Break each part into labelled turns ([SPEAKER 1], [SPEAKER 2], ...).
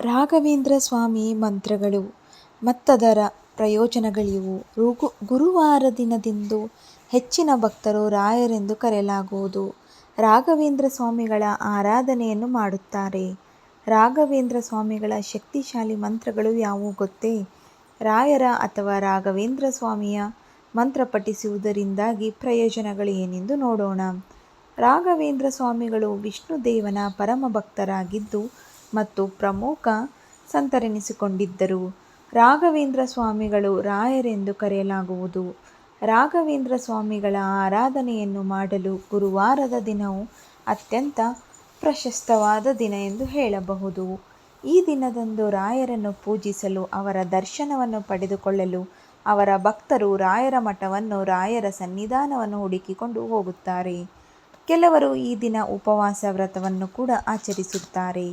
[SPEAKER 1] ರಾಘವೇಂದ್ರ ಸ್ವಾಮಿ ಮಂತ್ರಗಳು. ಮತ್ತದರ ಪ್ರಯೋಜನಗಳಿವು. ರುಗು, ಗುರುವಾರ ದಿನದಂದು ಹೆಚ್ಚಿನ ಭಕ್ತರು ರಾಯರೆಂದು ಕರೆಯಲಾಗುವುದು. ರಾಘವೇಂದ್ರ ಸ್ವಾಮಿಗಳ ಆರಾಧನೆಯನ್ನು ಮಾಡುತ್ತಾರೆ. ರಾಘವೇಂದ್ರ ಸ್ವಾಮಿಗಳ ಶಕ್ತಿಶಾಲಿ ಮಂತ್ರಗಳು ಯಾವುವು ಗೊತ್ತೇ? ರಾಯರ ಅಥವಾ ರಾಘವೇಂದ್ರ ಸ್ವಾಮಿಯ ಮಂತ್ರ ಪಠಿಸುವುದರಿಂದಾಗಿ ಪ್ರಯೋಜನಗಳು ಏನೆಂದು ನೋಡೋಣ. ರಾಘವೇಂದ್ರ ಸ್ವಾಮಿಗಳು ವಿಷ್ಣು ದೇವನ ಪರಮ ಭಕ್ತರಾಗಿದ್ದು ಮತ್ತು ಪ್ರಮುಖ ಸಂತರೆನಿಸಿಕೊಂಡಿದ್ದರು. ರಾಘವೇಂದ್ರ ಸ್ವಾಮಿಗಳು ರಾಯರೆಂದು ಕರೆಯಲಾಗುವುದು. ರಾಘವೇಂದ್ರ ಸ್ವಾಮಿಗಳ ಆರಾಧನೆಯನ್ನು ಮಾಡಲು ಗುರುವಾರದ ದಿನವು ಅತ್ಯಂತ ಪ್ರಶಸ್ತವಾದ ದಿನ ಎಂದು ಹೇಳಬಹುದು. ಈ ದಿನದಂದು ರಾಯರನ್ನು ಪೂಜಿಸಲು ಅವರ ದರ್ಶನವನ್ನು ಪಡೆದುಕೊಳ್ಳಲು ಅವರ ಭಕ್ತರು ರಾಯರ ಮಠವನ್ನು ರಾಯರ ಸನ್ನಿಧಾನವನ್ನು ಹುಡುಕಿಕೊಂಡು ಹೋಗುತ್ತಾರೆ. ಕೆಲವರು ಈ ದಿನ ಉಪವಾಸ ವ್ರತವನ್ನು ಕೂಡ ಆಚರಿಸುತ್ತಾರೆ.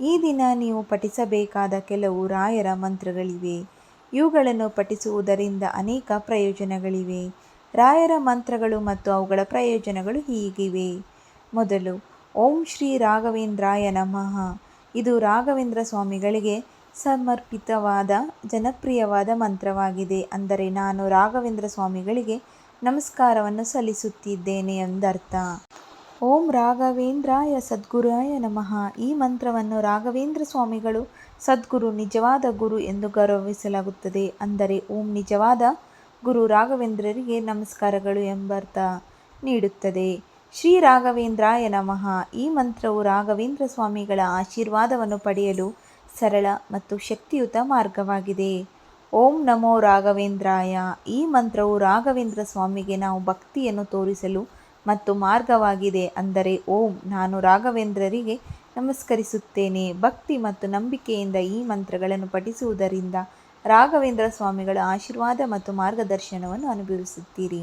[SPEAKER 1] ಈ ದಿನ ನೀವು ಪಠಿಸಬೇಕಾದ ಕೆಲವು ರಾಯರ ಮಂತ್ರಗಳಿವೆ. ಇವುಗಳನ್ನು ಪಠಿಸುವುದರಿಂದ ಅನೇಕ ಪ್ರಯೋಜನಗಳಿವೆ. ರಾಯರ ಮಂತ್ರಗಳು ಮತ್ತು ಅವುಗಳ ಪ್ರಯೋಜನಗಳು ಹೀಗಿವೆ. ಮೊದಲು, ಓಂ ಶ್ರೀ ರಾಘವೇಂದ್ರಾಯ ನಮಃ. ಇದು ರಾಘವೇಂದ್ರ ಸ್ವಾಮಿಗಳಿಗೆ ಸಮರ್ಪಿತವಾದ, ಜನಪ್ರಿಯವಾದ ಮಂತ್ರವಾಗಿದೆ. ಅಂದರೆ ನಾನು ರಾಘವೇಂದ್ರ ಸ್ವಾಮಿಗಳಿಗೆ ನಮಸ್ಕಾರವನ್ನು ಸಲ್ಲಿಸುತ್ತಿದ್ದೇನೆ ಎಂದರ್ಥ. ಓಂ ರಾಘವೇಂದ್ರಾಯ ಸದ್ಗುರಾಯ ನಮಃ. ಈ ಮಂತ್ರವನ್ನು ರಾಘವೇಂದ್ರ ಸ್ವಾಮಿಗಳು ಸದ್ಗುರು ನಿಜವಾದ ಗುರು ಎಂದು ಗೌರವಿಸಲಾಗುತ್ತದೆ. ಅಂದರೆ ಓಂ ನಿಜವಾದ ಗುರು ರಾಘವೇಂದ್ರರಿಗೆ ನಮಸ್ಕಾರಗಳು ಎಂಬರ್ಥ ನೀಡುತ್ತದೆ. ಶ್ರೀ ರಾಘವೇಂದ್ರಾಯ ನಮಃ. ಈ ಮಂತ್ರವು ರಾಘವೇಂದ್ರ ಸ್ವಾಮಿಗಳ ಆಶೀರ್ವಾದವನ್ನು ಪಡೆಯಲು ಸರಳ ಮತ್ತು ಶಕ್ತಿಯುತ ಮಾರ್ಗವಾಗಿದೆ. ಓಂ ನಮೋ ರಾಘವೇಂದ್ರಾಯ. ಈ ಮಂತ್ರವು ರಾಘವೇಂದ್ರ ಸ್ವಾಮಿಗೆ ನಾವು ಭಕ್ತಿಯನ್ನು ತೋರಿಸಲು ಮತ್ತು ಮಾರ್ಗವಾಗಿದೆ ಅಂದರೆ ಓಂ. ನಾನು ರಾಘವೇಂದ್ರರಿಗೆ ನಮಸ್ಕರಿಸುತ್ತೇನೆ. ಭಕ್ತಿ ಮತ್ತು ನಂಬಿಕೆಯಿಂದ ಈ ಮಂತ್ರಗಳನ್ನು ಪಠಿಸುವುದರಿಂದ ರಾಘವೇಂದ್ರ ಸ್ವಾಮಿಗಳ ಆಶೀರ್ವಾದ ಮತ್ತು ಮಾರ್ಗದರ್ಶನವನ್ನು ಅನುಭವಿಸುತ್ತೀರಿ.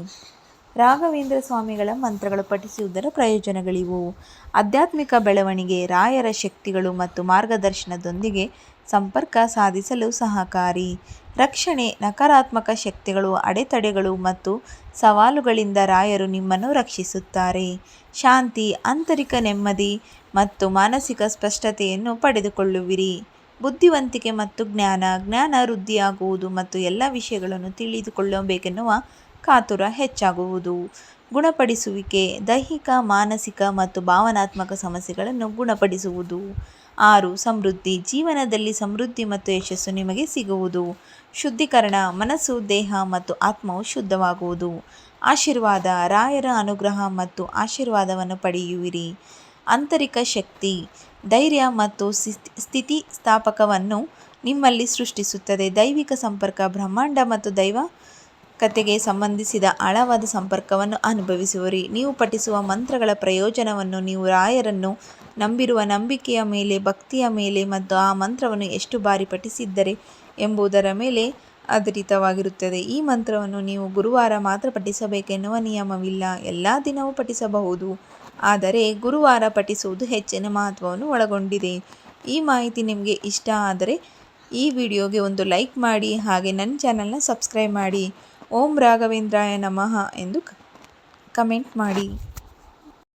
[SPEAKER 1] ರಾಘವೇಂದ್ರ ಸ್ವಾಮಿಗಳ ಮಂತ್ರಗಳು ಪಠಿಸುವುದರ ಪ್ರಯೋಜನಗಳಿವು. ಆಧ್ಯಾತ್ಮಿಕ ಬೆಳವಣಿಗೆ, ರಾಯರ ಶಕ್ತಿಗಳು ಮತ್ತು ಮಾರ್ಗದರ್ಶನದೊಂದಿಗೆ ಸಂಪರ್ಕ ಸಾಧಿಸಲು ಸಹಕಾರಿ. ರಕ್ಷಣೆ, ನಕಾರಾತ್ಮಕ ಶಕ್ತಿಗಳು, ಅಡೆತಡೆಗಳು ಮತ್ತು ಸವಾಲುಗಳಿಂದ ರಾಯರು ನಿಮ್ಮನ್ನು ರಕ್ಷಿಸುತ್ತಾರೆ. ಶಾಂತಿ, ಆಂತರಿಕ ನೆಮ್ಮದಿ ಮತ್ತು ಮಾನಸಿಕ ಸ್ಪಷ್ಟತೆಯನ್ನು ಪಡೆದುಕೊಳ್ಳುವಿರಿ. ಬುದ್ಧಿವಂತಿಕೆ ಮತ್ತು ಜ್ಞಾನ ಜ್ಞಾನ ವೃದ್ಧಿಯಾಗುವುದು ಮತ್ತು ಎಲ್ಲ ವಿಷಯಗಳನ್ನು ತಿಳಿದುಕೊಳ್ಳಬೇಕೆನ್ನುವ ಕಾತುರ ಹೆಚ್ಚಾಗುವುದು. ಗುಣಪಡಿಸುವಿಕೆ, ದೈಹಿಕ, ಮಾನಸಿಕ ಮತ್ತು ಭಾವನಾತ್ಮಕ ಸಮಸ್ಯೆಗಳನ್ನು ಗುಣಪಡಿಸುವುದು. ಆರು, ಸಮೃದ್ಧಿ. ಜೀವನದಲ್ಲಿ ಸಮೃದ್ಧಿ ಮತ್ತು ಯಶಸ್ಸು ನಿಮಗೆ ಸಿಗುವುದು. ಶುದ್ಧೀಕರಣ, ಮನಸ್ಸು, ದೇಹ ಮತ್ತು ಆತ್ಮವು ಶುದ್ಧವಾಗುವುದು. ಆಶೀರ್ವಾದ, ರಾಯರ ಅನುಗ್ರಹ ಮತ್ತು ಆಶೀರ್ವಾದವನ್ನು ಪಡೆಯುವಿರಿ. ಆಂತರಿಕ ಶಕ್ತಿ, ಧೈರ್ಯ ಮತ್ತು ಸ್ಥಿತಿ ಸ್ಥಾಪಕವನ್ನು ನಿಮ್ಮಲ್ಲಿ ಸೃಷ್ಟಿಸುತ್ತದೆ. ದೈವಿಕ ಸಂಪರ್ಕ, ಬ್ರಹ್ಮಾಂಡ ಮತ್ತು ದೈವ ಕತೆಗೆ ಸಂಬಂಧಿಸಿದ ಆಳವಾದ ಸಂಪರ್ಕವನ್ನು ಅನುಭವಿಸುವಿರಿ. ನೀವು ಪಠಿಸುವ ಮಂತ್ರಗಳ ಪ್ರಯೋಜನವನ್ನು ನೀವು ರಾಯರನ್ನು ನಂಬಿರುವ ನಂಬಿಕೆಯ ಮೇಲೆ, ಭಕ್ತಿಯ ಮೇಲೆ ಮತ್ತು ಆ ಮಂತ್ರವನ್ನು ಎಷ್ಟು ಬಾರಿ ಪಠಿಸಿದ್ದರೆ ಎಂಬುದರ ಮೇಲೆ ಆಧಾರಿತವಾಗಿರುತ್ತದೆ. ಈ ಮಂತ್ರವನ್ನು ನೀವು ಗುರುವಾರ ಮಾತ್ರ ಪಠಿಸಬೇಕೆನ್ನುವ ನಿಯಮವಿಲ್ಲ. ಎಲ್ಲ ದಿನವೂ ಪಠಿಸಬಹುದು. ಆದರೆ ಗುರುವಾರ ಪಠಿಸುವುದು ಹೆಚ್ಚಿನ ಮಹತ್ವವನ್ನು ಒಳಗೊಂಡಿದೆ. ಈ ಮಾಹಿತಿ ನಿಮಗೆ ಇಷ್ಟ ಆದರೆ ಈ ವಿಡಿಯೋಗೆ ಒಂದು ಲೈಕ್ ಮಾಡಿ ಹಾಗೆ ನನ್ನ ಚಾನಲ್ನ ಸಬ್ಸ್ಕ್ರೈಬ್ ಮಾಡಿ. ಓಂ ರಾಘವೇಂದ್ರಾಯ ನಮಃ ಎಂದು ಕಮೆಂಟ್ ಮಾಡಿ.